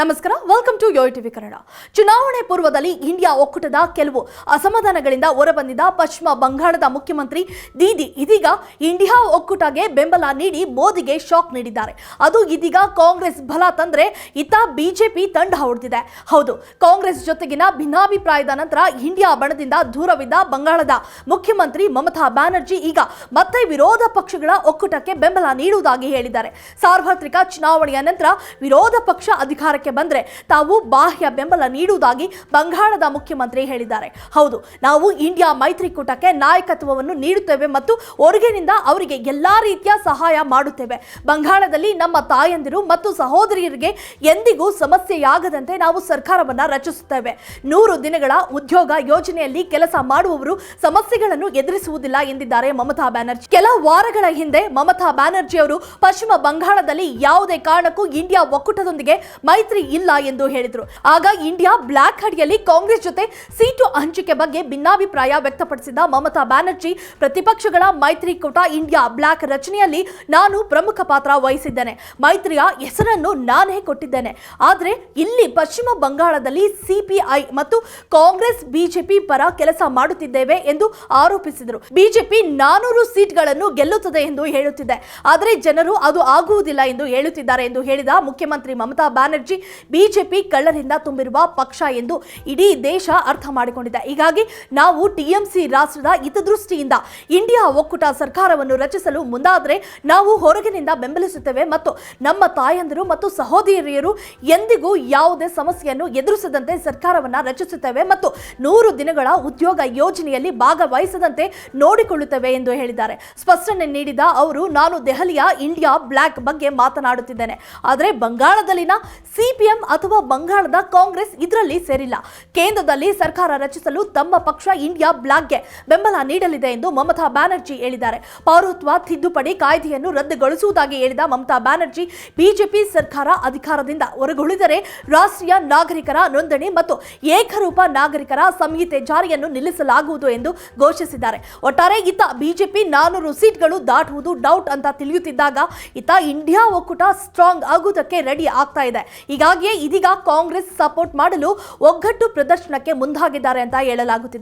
ನಮಸ್ಕಾರ welcome to YOYO TV Kannada. ಚುನಾವಣೆ ಪೂರ್ವದಲ್ಲಿ ಇಂಡಿಯಾ ಒಕ್ಕೂಟದ ಕೆಲವು ಅಸಮಾಧಾನಗಳಿಂದ ಹೊರಬಂದಿದ್ದ ಪಶ್ಚಿಮ ಬಂಗಾಳದ ಮುಖ್ಯಮಂತ್ರಿ ದೀದಿ ಇದೀಗ ಇಂಡಿಯಾ ಒಕ್ಕೂಟಗೆ ಬೆಂಬಲ ನೀಡಿ ಮೋದಿಗೆ ಶಾಕ್ ನೀಡಿದ್ದಾರೆ. ಅದು ಇದೀಗ ಕಾಂಗ್ರೆಸ್ ಬಲ ತಂದ್ರೆ ಇತ್ತ ಬಿಜೆಪಿ ತಂಡ ಹೊಡೆದಿದೆ. ಹೌದು, ಕಾಂಗ್ರೆಸ್ ಜೊತೆಗಿನ ಭಿನ್ನಾಭಿಪ್ರಾಯದ ನಂತರ ಇಂಡಿಯಾ ಬಣದಿಂದ ದೂರವಿದ್ದ ಬಂಗಾಳದ ಮುಖ್ಯಮಂತ್ರಿ ಮಮತಾ ಬ್ಯಾನರ್ಜಿ ಈಗ ಮತ್ತೆ ವಿರೋಧ ಪಕ್ಷಗಳ ಒಕ್ಕೂಟಕ್ಕೆ ಬೆಂಬಲ ನೀಡುವುದಾಗಿ ಹೇಳಿದ್ದಾರೆ. ಸಾರ್ವತ್ರಿಕ ಚುನಾವಣೆಯ ನಂತರ ವಿರೋಧ ಪಕ್ಷ ಅಧಿಕಾರಕ್ಕೆ ಬಂದ್ರೆ ತಾವು ಬಾಹ್ಯ ಬೆಂಬಲ ನೀಡುವುದಾಗಿ ಬಂಗಾಳದ ಮುಖ್ಯಮಂತ್ರಿ ಹೇಳಿದ್ದಾರೆ. ಹೌದು, ನಾವು ಇಂಡಿಯಾ ಮೈತ್ರಿಕೂಟಕ್ಕೆ ನಾಯಕತ್ವವನ್ನು ನೀಡುತ್ತೇವೆ ಮತ್ತು ಹೊರಗಿನಿಂದ ಅವರಿಗೆ ಎಲ್ಲಾ ರೀತಿಯ ಸಹಾಯ ಮಾಡುತ್ತೇವೆ. ಬಂಗಾಳದಲ್ಲಿ ನಮ್ಮ ತಾಯಂದಿರು ಮತ್ತು ಸಹೋದರಿಯರಿಗೆ ಎಂದಿಗೂ ಸಮಸ್ಯೆಯಾಗದಂತೆ ನಾವು ಸರ್ಕಾರವನ್ನು ರಚಿಸುತ್ತೇವೆ. ನೂರು ದಿನಗಳ ಉದ್ಯೋಗ ಯೋಜನೆಯಲ್ಲಿ ಕೆಲಸ ಮಾಡುವವರು ಸಮಸ್ಯೆಗಳನ್ನು ಎದುರಿಸುವುದಿಲ್ಲ ಎಂದಿದ್ದಾರೆ ಮಮತಾ ಬ್ಯಾನರ್ಜಿ. ಕೆಲ ವಾರಗಳ ಹಿಂದೆ ಮಮತಾ ಬ್ಯಾನರ್ಜಿ ಅವರು ಪಶ್ಚಿಮ ಬಂಗಾಳದಲ್ಲಿ ಯಾವುದೇ ಕಾರಣಕ್ಕೂ ಇಂಡಿಯಾ ಒಕ್ಕೂಟದೊಂದಿಗೆ ಮೈತ್ರಿ ಇಲ್ಲ ಎಂದು ಹೇಳಿದರು. ಆಗ ಇಂಡಿಯಾ ಬ್ಲಾಕ್ ಅಡಿಯಲ್ಲಿ ಕಾಂಗ್ರೆಸ್ ಜೊತೆ ಸೀಟು ಹಂಚಿಕೆ ಬಗ್ಗೆ ಭಿನ್ನಾಭಿಪ್ರಾಯ ವ್ಯಕ್ತಪಡಿಸಿದ ಮಮತಾ ಬ್ಯಾನರ್ಜಿ, ಪ್ರತಿಪಕ್ಷಗಳ ಮೈತ್ರಿಕೂಟ ಇಂಡಿಯಾ ಬ್ಲಾಕ್ ರಚನೆಯಲ್ಲಿ ನಾನು ಪ್ರಮುಖ ಪಾತ್ರ ವಹಿಸಿದ್ದೇನೆ. ಮೈತ್ರಿಯ ಹೆಸರನ್ನು ನಾನೇ ಕೊಟ್ಟಿದ್ದೇನೆ. ಆದರೆ ಇಲ್ಲಿ ಪಶ್ಚಿಮ ಬಂಗಾಳದಲ್ಲಿ ಸಿಪಿಐ ಮತ್ತು ಕಾಂಗ್ರೆಸ್, ಬಿಜೆಪಿ ಪರ ಕೆಲಸ ಮಾಡುತ್ತಿದ್ದೇವೆ ಎಂದು ಆರೋಪಿಸಿದರು. ಬಿಜೆಪಿ ನಾನೂರು ಸೀಟ್ಗಳನ್ನು ಗೆಲ್ಲುತ್ತದೆ ಎಂದು ಹೇಳುತ್ತಿದೆ. ಆದರೆ ಜನರು ಅದು ಆಗುವುದಿಲ್ಲ ಎಂದು ಹೇಳುತ್ತಿದ್ದಾರೆ ಎಂದು ಹೇಳಿದ ಮುಖ್ಯಮಂತ್ರಿ ಮಮತಾ ಬ್ಯಾನರ್ಜಿ ಬಿಜೆಪಿ ಕಳ್ಳರಿಂದ ತುಂಬಿರುವ ಪಕ್ಷ ಎಂದು ಇಡೀ ದೇಶ ಅರ್ಥ ಮಾಡಿಕೊಂಡಿದೆ. ಹೀಗಾಗಿ ನಾವು ಟಿಎಂಸಿ ರಾಷ್ಟ್ರದ ಹಿತದೃಷ್ಟಿಯಿಂದ ಇಂಡಿಯಾ ಒಕ್ಕೂಟ ಸರ್ಕಾರವನ್ನು ರಚಿಸಲು ಮುಂದಾದರೆ ನಾವು ಹೊರಗಿನಿಂದ ಬೆಂಬಲಿಸುತ್ತೇವೆ ಮತ್ತು ನಮ್ಮ ತಾಯಂದಿರು ಮತ್ತು ಸಹೋದರಿಯರು ಎಂದಿಗೂ ಯಾವುದೇ ಸಮಸ್ಯೆಯನ್ನು ಎದುರಿಸದಂತೆ ಸರ್ಕಾರವನ್ನು ರಚಿಸುತ್ತೇವೆ ಮತ್ತು ನೂರು ದಿನಗಳ ಉದ್ಯೋಗ ಯೋಜನೆಯಲ್ಲಿ ಭಾಗವಹಿಸದಂತೆ ನೋಡಿಕೊಳ್ಳುತ್ತೇವೆ ಎಂದು ಹೇಳಿದ್ದಾರೆ. ಸ್ಪಷ್ಟನೆ ನೀಡಿದ ಅವರು, ನಾನು ದೆಹಲಿಯ ಇಂಡಿಯಾ ಬ್ಲಾಕ್ ಬಗ್ಗೆ ಮಾತನಾಡುತ್ತಿದ್ದೇನೆ. ಆದರೆ ಬಂಗಾಳದಲ್ಲಿನ ಸಿಪಿಎಂ ಅಥವಾ ಬಂಗಾಳದ ಕಾಂಗ್ರೆಸ್ ಇದರಲ್ಲಿ ಸೇರಿಲ್ಲ. ಕೇಂದ್ರದಲ್ಲಿ ಸರ್ಕಾರ ರಚಿಸಲು ತಮ್ಮ ಪಕ್ಷ ಇಂಡಿಯಾ ಬ್ಲಾಕ್ಗೆ ಬೆಂಬಲ ನೀಡಲಿದೆ ಎಂದು ಮಮತಾ ಬ್ಯಾನರ್ಜಿ ಹೇಳಿದ್ದಾರೆ. ಪೌರತ್ವ ತಿದ್ದುಪಡಿ ಕಾಯ್ದೆಯನ್ನು ರದ್ದುಗೊಳಿಸುವುದಾಗಿ ಹೇಳಿದ ಮಮತಾ ಬ್ಯಾನರ್ಜಿ, ಬಿಜೆಪಿ ಸರ್ಕಾರ ಅಧಿಕಾರದಿಂದ ಹೊರಗುಳಿದರೆ ರಾಷ್ಟ್ರೀಯ ನಾಗರಿಕರ ನೋಂದಣಿ ಮತ್ತು ಏಕರೂಪ ನಾಗರಿಕರ ಸಂಹಿತೆ ಜಾರಿಯನ್ನು ನಿಲ್ಲಿಸಲಾಗುವುದು ಎಂದು ಘೋಷಿಸಿದ್ದಾರೆ. ಒಟ್ಟಾರೆ ಇತ್ತ ಬಿಜೆಪಿ ನಾನೂರು ಸೀಟ್ಗಳು ದಾಟುವುದು ಡೌಟ್ ಅಂತ ತಿಳಿಯುತ್ತಿದ್ದಾಗ, ಇತ್ತ ಇಂಡಿಯಾ ಒಕ್ಕೂಟ ಸ್ಟ್ರಾಂಗ್ ಆಗುವುದಕ್ಕೆ ರೆಡಿ ಆಗ್ತಾ ಇದೆ. ಹೀಗಾಗಿಯೇ ಇದೀಗ ಕಾಂಗ್ರೆಸ್ ಸಪೋರ್ಟ್ ಮಾಡಲು ಒಗ್ಗಟ್ಟು ಪ್ರದರ್ಶನಕ್ಕೆ ಮುಂದಾಗಿದ್ದಾರೆ ಅಂತ ಹೇಳಲಾಗುತ್ತಿದೆ.